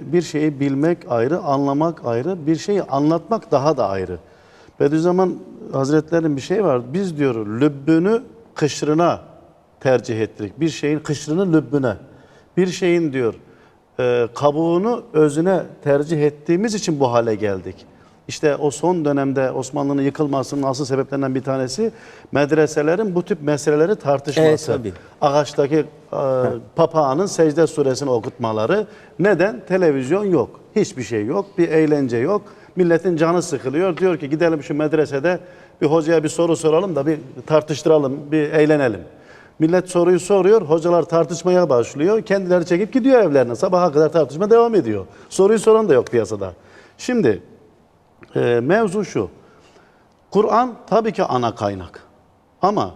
Bir şeyi bilmek ayrı, anlamak ayrı, bir şeyi anlatmak daha da ayrı. Bediüzzaman Hazretleri'nin bir şey var. Biz diyor lübbünü kışrına tercih ettik. Bir şeyin kışrını lübbüne. Bir şeyin diyor e, kabuğunu özüne tercih ettiğimiz için bu hale geldik. İşte o son dönemde Osmanlı'nın yıkılmasının asıl sebeplerinden bir tanesi medreselerin bu tip meseleleri tartışması. Evet, tabii. Ağaçtaki e, papağanın secde suresini okutmaları. Neden? Televizyon yok. Hiçbir şey yok. Bir eğlence yok. Milletin canı sıkılıyor. Diyor ki gidelim şu medresede bir hocaya bir soru soralım da bir tartıştıralım, bir eğlenelim. Millet soruyu soruyor, hocalar tartışmaya başlıyor. Kendileri çekip gidiyor evlerine. Sabaha kadar tartışma devam ediyor. Soruyu soran da yok piyasada. Şimdi e, mevzu şu. Kur'an tabii ki ana kaynak. Ama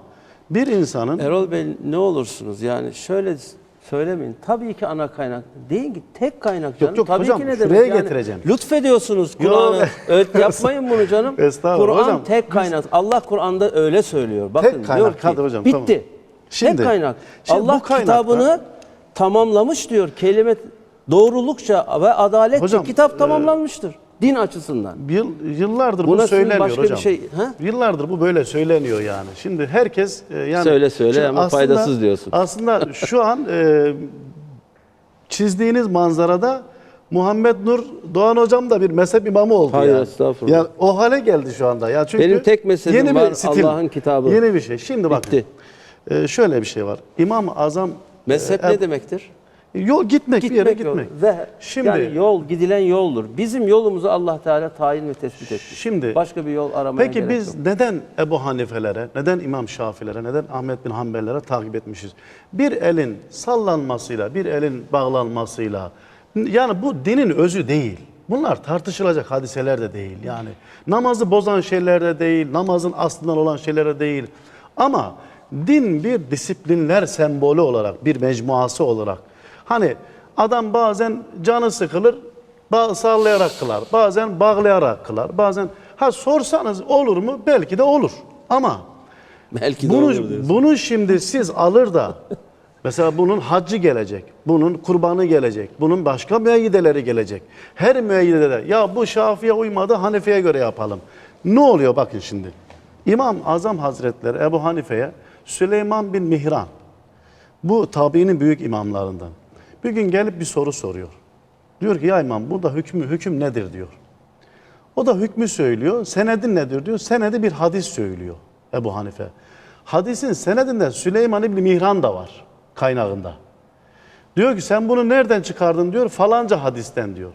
bir insanın Erol Bey ne olursunuz yani şöyle söylemeyin. Tabii ki ana kaynak. Deyin ki tek kaynak canım. yok Tabii hocam, ki ne şuraya demek yani. getireceğim. Lütfediyorsunuz Yok. Kur'an'ı. Yapmayın bunu canım. Kur'an tek kaynak. Allah Kur'an'da öyle söylüyor. Bakın kaynak, diyor ki hadi hocam, bitti. tamam. Şimdi- tek kaynak. şimdi Allah kaynakta- kitabını tamamlamış diyor. Kelime doğrulukça ve adaletçe Hocam, kitap e, tamamlanmıştır. Din açısından. Yıl, yıllardır Buna bu söyleniyor başka bir hocam. şey- ha? Yıllardır bu böyle söyleniyor yani. Şimdi herkes e, yani Söyle, söyle ama faydasız diyorsun. Aslında şu an e, çizdiğiniz manzarada Muhammed Nur Doğan hocam da bir mezhep imamı oldu Hayır, yani. estağfurullah. Ya o hale geldi şu anda. Ya çünkü Benim tek mezhebim bir var, stil, Allah'ın kitabı. Yeni bir şey. Şimdi bakın. Bitti. e, şöyle bir şey var. İmam-ı Azam Mezhep e, ne demektir? Yol gitmek, bir yere yolu. gitmek. Ve Şimdi yani yol gidilen yoldur. Bizim yolumuzu Allah Teala tayin ve tespit etmiş. Şimdi- başka bir yol aramaya Peki biz yok. neden Ebu Hanifelere, neden İmam Şafilere, neden Ahmet bin Hanbellere takip etmişiz? Bir elin sallanmasıyla, bir elin bağlanmasıyla, yani bu dinin özü değil. Bunlar tartışılacak hadiseler de değil. Yani namazı bozan şeyler de değil, namazın aslından olan şeyler de değil. Ama din bir disiplinler sembolü olarak, bir mecmuası olarak. Hani adam bazen canı sıkılır, Ba- sallayarak kılar. Bazen bağlayarak kılar. Bazen ha sorsanız olur mu? Belki de olur. Ama Belki de bunu olur diyorsun. bunu şimdi siz alır da mesela bunun haccı gelecek. Bunun kurbanı gelecek. Bunun başka müeyyideleri gelecek. Her müeyyidede ya bu Şafi'ye uymadı Hanefi'ye göre yapalım. Ne oluyor bakın şimdi. İmam Azam Hazretleri Ebu Hanife'ye Süleyman bin Mihran bu tabiinin büyük imamlarından. Bir gün gelip bir soru soruyor. Diyor ki ya imam burada hükmü hüküm nedir diyor. O da hükmü söylüyor. Senedi nedir diyor. Senedi bir hadis söylüyor Ebu Hanife. Hadisin senedinde Süleyman İbni Mihran da var kaynağında. Diyor ki sen bunu nereden çıkardın diyor. Falanca hadisten diyor.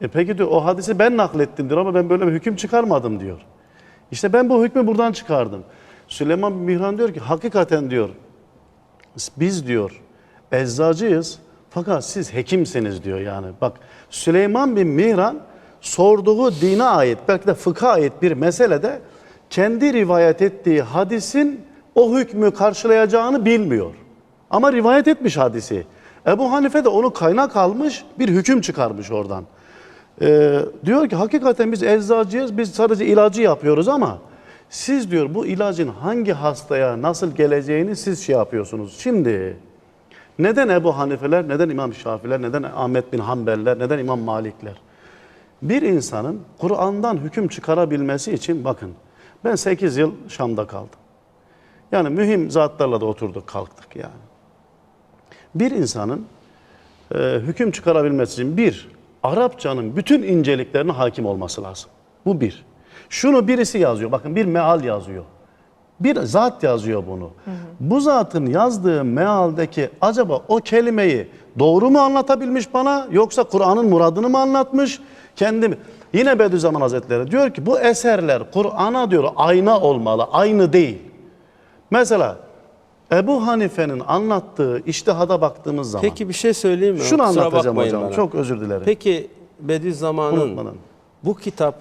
E peki diyor o hadisi ben naklettim diyor ama ben böyle bir hüküm çıkarmadım diyor. İşte ben bu hükmü buradan çıkardım. Süleyman Mihran diyor ki hakikaten diyor biz diyor eczacıyız fakat siz hekimsiniz diyor yani. Bak Süleyman bin Mihran sorduğu dine ait belki de fıkha ait bir meselede kendi rivayet ettiği hadisin o hükmü karşılayacağını bilmiyor. Ama rivayet etmiş hadisi. Ebu Hanife de onu kaynak almış bir hüküm çıkarmış oradan. Ee, diyor ki hakikaten biz eczacıyız, biz sadece ilacı yapıyoruz ama siz diyor bu ilacın hangi hastaya nasıl geleceğini siz şey yapıyorsunuz. Şimdi neden Ebu Hanifeler, neden İmam Şafiler, neden Ahmet bin Hanbeller, neden İmam Malikler? Bir insanın Kur'an'dan hüküm çıkarabilmesi için bakın ben 8 yıl Şam'da kaldım. Yani mühim zatlarla da oturduk kalktık yani. Bir insanın e, hüküm çıkarabilmesi için bir, Arapçanın bütün inceliklerine hakim olması lazım. Bu bir. Şunu birisi yazıyor. Bakın bir meal yazıyor. Bir zat yazıyor bunu. Bu zatın yazdığı mealdeki acaba o kelimeyi doğru mu anlatabilmiş bana yoksa Kur'an'ın muradını mı anlatmış? Kendi mi? Yine Bediüzzaman Hazretleri diyor ki bu eserler Kur'an'a diyor ayna olmalı, aynı değil. Mesela Ebu Hanife'nin anlattığı iştihada baktığımız zaman Peki bir şey söyleyeyim mi? şunu Kusura anlatacağım hocam. bana. Çok özür dilerim. Peki Bediüzzaman'ın bu kitap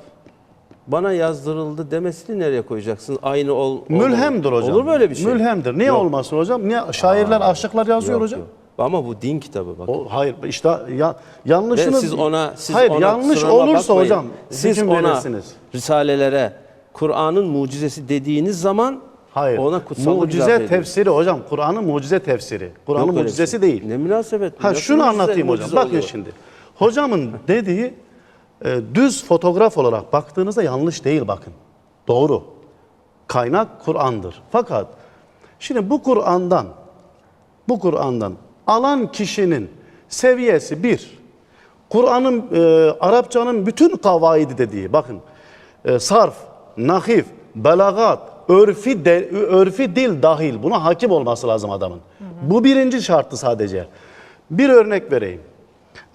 bana yazdırıldı demesini nereye koyacaksın? Aynı ol, olmalı. Mülhemdir hocam. Olur böyle bir şey? Mülhemdir. Niye Yok. olmasın hocam? Niye şairler, aşıklar yazıyor Yok, hocam? yok. Ama bu din kitabı bak. O, hayır işte ya, yanlışınız... Ve siz ona siz hayır ona yanlış kusuruma olursa bakmayın. hocam siz hüküm ona verirsiniz. risalelere Kur'an'ın mucizesi dediğiniz zaman Hayır. ona kutsallık izafe mucize ediyorsunuz. tefsiri hocam. Kur'an'ın mucize tefsiri. Kur'an'ın Yok öyle bir mucizesi şey. değil. Ne münasebet. Ha Nasıl şunu mucize- anlatayım hocam. mucize Bakın oluyor? şimdi. Hocamın dediği e, düz fotoğraf olarak baktığınızda yanlış değil bakın. Doğru. Kaynak Kur'an'dır. Fakat şimdi bu Kur'an'dan bu Kur'an'dan alan kişinin seviyesi bir. Kur'an'ın e, Arapçanın bütün kavaidi dediği bakın e, sarf, nahif, belagat, örfi de, örfi dil dahil buna hakim olması lazım adamın. Bu birinci şartı sadece. Bir örnek vereyim.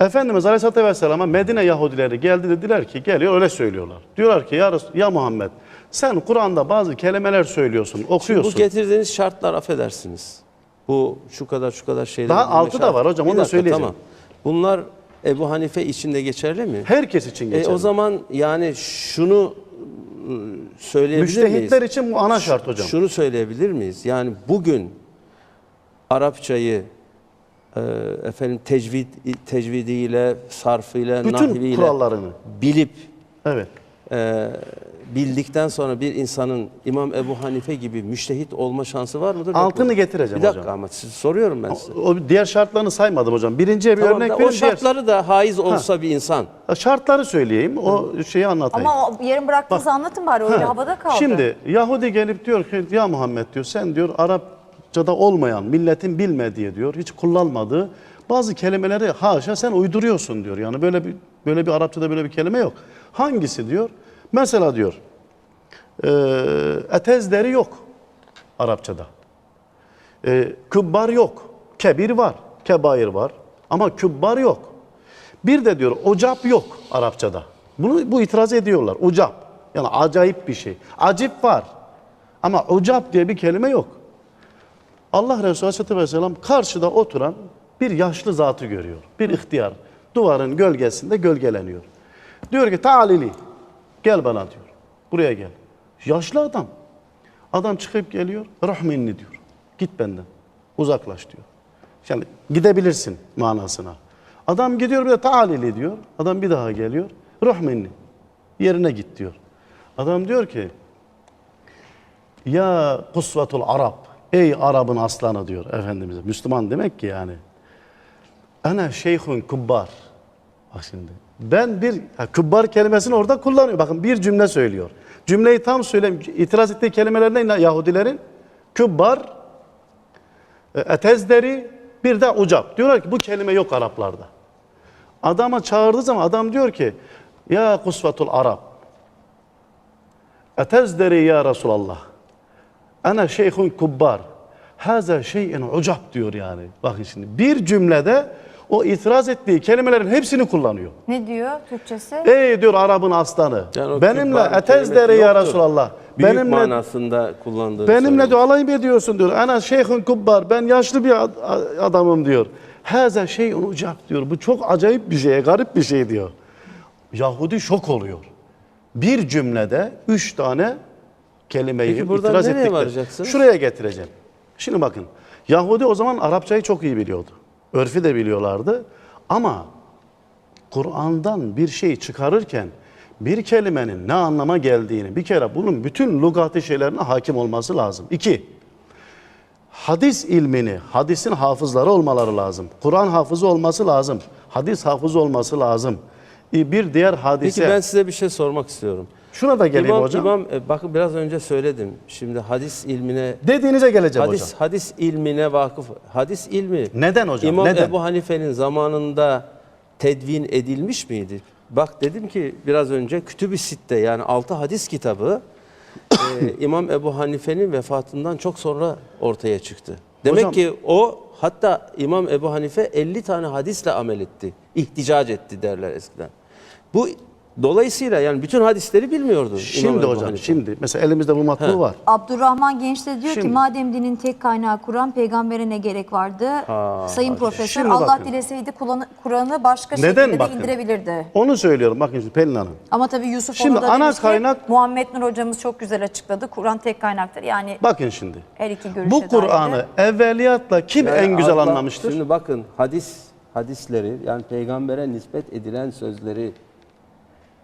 Efendimiz Aleyhisselatü Vesselam'a Medine Yahudileri geldi dediler ki geliyor öyle söylüyorlar. Diyorlar ki ya, ya Muhammed sen Kur'an'da bazı kelimeler söylüyorsun, Bu okuyorsun. getirdiğiniz şartlar affedersiniz. Bu şu kadar şu kadar şeyler. Daha altı da var hocam, Bir onu da söyleyeceğim. Tamam. Bunlar Ebu Hanife içinde geçerli mi? Herkes için E, geçerli. o zaman yani şunu ıı, söyleyebilir miyiz? Müştehitler için bu ana şart hocam. Şunu söyleyebilir miyiz? Yani bugün Arapçayı e, efendim tecvid tecvidiyle, sarfıyla, Bütün nahviyle kurallarını. bilip Evet. e, bildikten sonra bir insanın İmam Ebu Hanife gibi müştehit olma şansı var mıdır? yok Altını mudur? getireceğim Bir dakika hocam. ama siz soruyorum ben size. O diğer şartlarını saymadım hocam. Birinciye bir Tamam örnek verin. o şartları da haiz olsa bir insan. diğer- şartları söyleyeyim. O şeyi anlatayım. Ama o yarım bıraktığınızı anlatın bari öyle Ha, havada kaldı. Şimdi Yahudi gelip diyor ki ya Muhammed diyor sen diyor Arapçada olmayan milletin bilmediği diyor hiç kullanmadığı bazı kelimeleri haşa sen uyduruyorsun diyor. Yani böyle bir böyle bir Arapçada böyle bir kelime yok. Hangisi diyor? Mesela diyor e, etezderi yok Arapçada. E, kübbar yok. Kebir var. Kebair var. Ama kübbar yok. Bir de diyor ocap yok Arapçada. Bunu bu itiraz ediyorlar. Ocap. Yani acayip bir şey. Acip var. Ama ocap diye bir kelime yok. Allah Resulü Aleyhisselatü Vesselam karşıda oturan bir yaşlı zatı görüyor. Bir ihtiyar. Duvarın gölgesinde gölgeleniyor. Diyor ki talili gel bana diyor. Buraya gel. Yaşlı adam. Adam çıkıp geliyor. Rahminni diyor. Git benden. Uzaklaş diyor. Yani gidebilirsin manasına. Adam gidiyor bir de talili diyor. Adam bir daha geliyor. Rahminni. Yerine git diyor. Adam diyor ki ya kusvetul Arap. Ey Arap'ın aslanı diyor Efendimiz'e. Müslüman demek ki yani. Ana şeyhun kubbar. Bak şimdi. Ben bir kubbar kelimesini orada kullanıyor. Bakın bir cümle söylüyor. Cümleyi tam söyleyeyim. İtiraz ettiği kelimeler ne Yahudilerin? Kubbar, e, etezderi, bir de ucap. Diyorlar ki bu kelime yok Araplarda. Adama çağırdığı zaman adam diyor ki ya kusvetul Arap. Etezderi ya Resulallah. Ana şeyhun kubbar. Haza şeyin ucap diyor yani. Bakın şimdi bir cümlede o itiraz ettiği kelimelerin hepsini kullanıyor. Ne diyor Türkçesi? Ey diyor Arap'ın aslanı. Yani benimle kelimesi ya. Resulallah. Büyük benimle manasında kullandığı benimle diyor alay mı ediyorsun diyor. Ana şeyhun kubbar. Ben yaşlı bir ad- adamım diyor. Haza şeyin ucap diyor. Bu çok acayip bir şey, garip bir şey diyor. Yahudi şok oluyor. Bir cümlede üç tane kelimeyi Peki buradan itiraz nereye varacaksınız? Şuraya getireceğim. Şimdi bakın. Yahudi o zaman Arapçayı çok iyi biliyordu. Örfü de biliyorlardı. Ama Kur'an'dan bir şey çıkarırken bir kelimenin ne anlama geldiğini bir kere bunun bütün lugati şeylerine hakim olması lazım. İki, hadis ilmini, hadisin hafızları olmaları lazım. Kur'an hafızı olması lazım. Hadis hafızı olması lazım. E, Bir diğer hadise. Peki ben size bir şey sormak istiyorum. Şuna da geleyim İmam, hocam. İmam, e, bakın biraz önce söyledim. Şimdi hadis ilmine Dediğinize geleceğim hadis hocam. hadis ilmine vakıf. Hadis ilmi Neden hocam? İmam Neden? Ebu Hanife'nin zamanında tedvin edilmiş miydi? Bak dedim ki biraz önce Kütüb-i Sitte yani 6 hadis kitabı e, İmam Ebu Hanife'nin vefatından çok sonra ortaya çıktı. Demek Hocam- ki o hatta İmam Ebu Hanife 50 tane hadisle amel etti. İhticac etti derler eskiden. Bu dolayısıyla yani bütün hadisleri bilmiyordu Şimdi hocam, Hanife. şimdi mesela elimizde bu matbu He. var. Abdurrahman Genç de diyor Şimdi- ki madem dinin tek kaynağı Kur'an peygambere ne gerek vardı? Sayın Profesör Şimdi Allah bakın. dileseydi Kur'an'ı- Kur'an'ı başka Neden şekilde de bakın? indirebilirdi. Onu söylüyorum bakın şimdi Pelin Hanım. Ama tabii Yusuf Şimdi onu da ana demiş ki, kaynak- Muhammed Nur hocamız çok güzel açıkladı. Kur'an tek kaynaktır. Yani Bakın şimdi. her iki görüşe Bu dair de- Kur'an'ı evveliyatla kim Yani en güzel Allah- anlamıştır? Şimdi bakın hadis hadisleri yani peygambere nispet edilen sözleri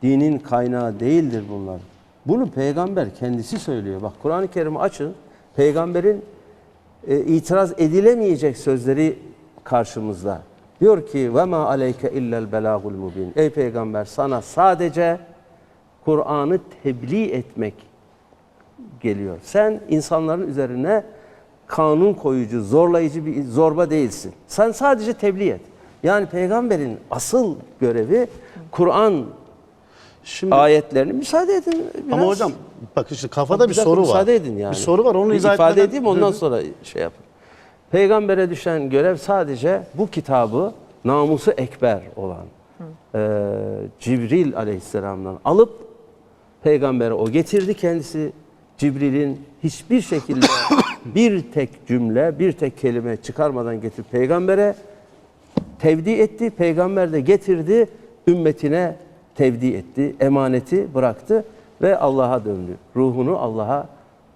dinin kaynağı değildir bunlar. Bunu peygamber kendisi söylüyor. Bak Kur'an-ı Kerim'i açın. Peygamberin e, itiraz edilemeyecek sözleri karşımızda. Diyor ki ve ma aleyke illel belagul mubin. Ey peygamber sana sadece Kur'an'ı tebliğ etmek geliyor. Sen insanların üzerine kanun koyucu, zorlayıcı bir zorba değilsin. Sen sadece tebliğ et. Yani peygamberin asıl görevi Kur'an Şimdi ayetlerini müsaade edin. Biraz. ama hocam bak işte kafada bir, dakika soru var. Müsaade edin yani. Bir soru var onu Bir izah ifade etmeden- edeyim ondan sonra şey yapın. Peygambere düşen görev sadece bu kitabı namusu ekber olan e, Cibril aleyhisselamdan alıp peygambere o getirdi kendisi. Cibril'in hiçbir şekilde bir tek cümle, bir tek kelime çıkarmadan getirip peygambere tevdi etti. Peygamber de getirdi, ümmetine tevdi etti, emaneti bıraktı ve Allah'a döndü. Ruhunu Allah'a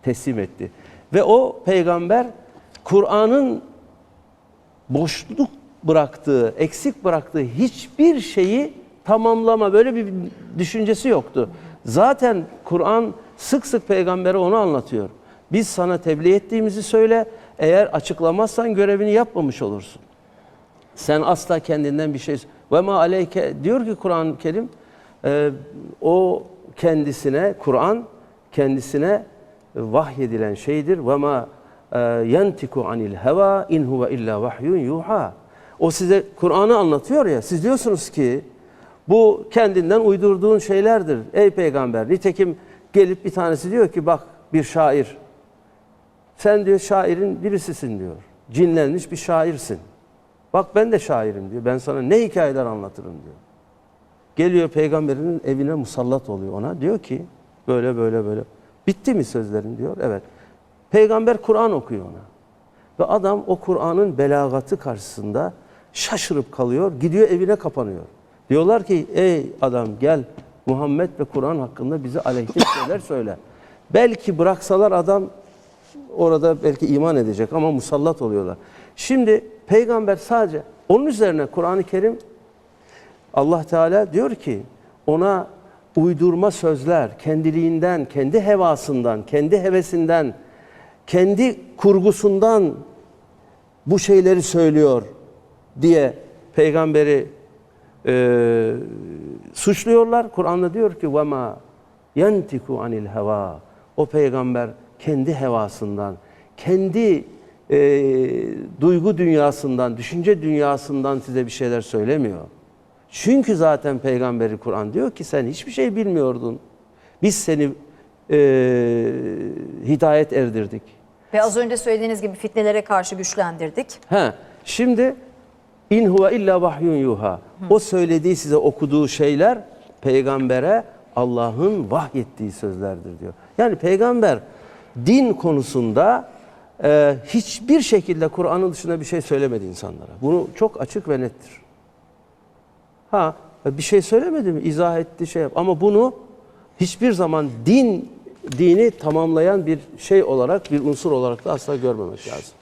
teslim etti. Ve o peygamber Kur'an'ın boşluk bıraktığı, eksik bıraktığı hiçbir şeyi tamamlama böyle bir düşüncesi yoktu. Zaten Kur'an sık sık peygambere onu anlatıyor. Biz sana tebliğ ettiğimizi söyle. Eğer açıklamazsan görevini yapmamış olursun. Sen asla kendinden bir şey ve ma aleyke diyor ki Kur'an-ı Kerim e, o kendisine Kur'an kendisine vahyedilen şeydir ve ma yantiku anil heva in huve illa vahyun yuha. O size Kur'an'ı anlatıyor ya siz diyorsunuz ki bu kendinden uydurduğun şeylerdir ey peygamber. Nitekim gelip bir tanesi diyor ki bak bir şair sen diyor şairin birisisin diyor. Cinlenmiş bir şairsin. Bak ben de şairim diyor. Ben sana ne hikayeler anlatırım diyor. Geliyor peygamberinin evine musallat oluyor ona. Diyor ki böyle böyle böyle. Bitti mi sözlerin diyor. Evet. Peygamber Kur'an okuyor ona. Ve adam o Kur'an'ın belagatı karşısında şaşırıp kalıyor. Gidiyor evine kapanıyor. Diyorlar ki ey adam gel Muhammed ve Kur'an hakkında bize aleyhte şeyler söyle. Belki bıraksalar adam orada belki iman edecek ama musallat oluyorlar. Şimdi peygamber sadece onun üzerine Kur'an-ı Kerim Allah Teala diyor ki ona uydurma sözler kendiliğinden, kendi hevasından, kendi hevesinden, kendi kurgusundan bu şeyleri söylüyor diye peygamberi e, suçluyorlar. Kur'an'da diyor ki وَمَا يَنْتِكُ anil heva. O peygamber kendi hevasından, kendi e, duygu dünyasından, düşünce dünyasından size bir şeyler söylemiyor. Çünkü zaten peygamberi Kur'an diyor ki sen hiçbir şey bilmiyordun. Biz seni e, hidayet erdirdik. Ve az önce söylediğiniz gibi fitnelere karşı güçlendirdik. Ha, şimdi in huve illa vahyun yuha. O söylediği size okuduğu şeyler peygambere Allah'ın vahyettiği sözlerdir diyor. Yani peygamber din konusunda e, hiçbir şekilde Kur'an'ın dışında bir şey söylemedi insanlara. Bunu çok açık ve nettir. Ha bir şey söylemedi mi? İzah etti şey yap. Ama bunu hiçbir zaman din dini tamamlayan bir şey olarak, bir unsur olarak da asla görmemek lazım.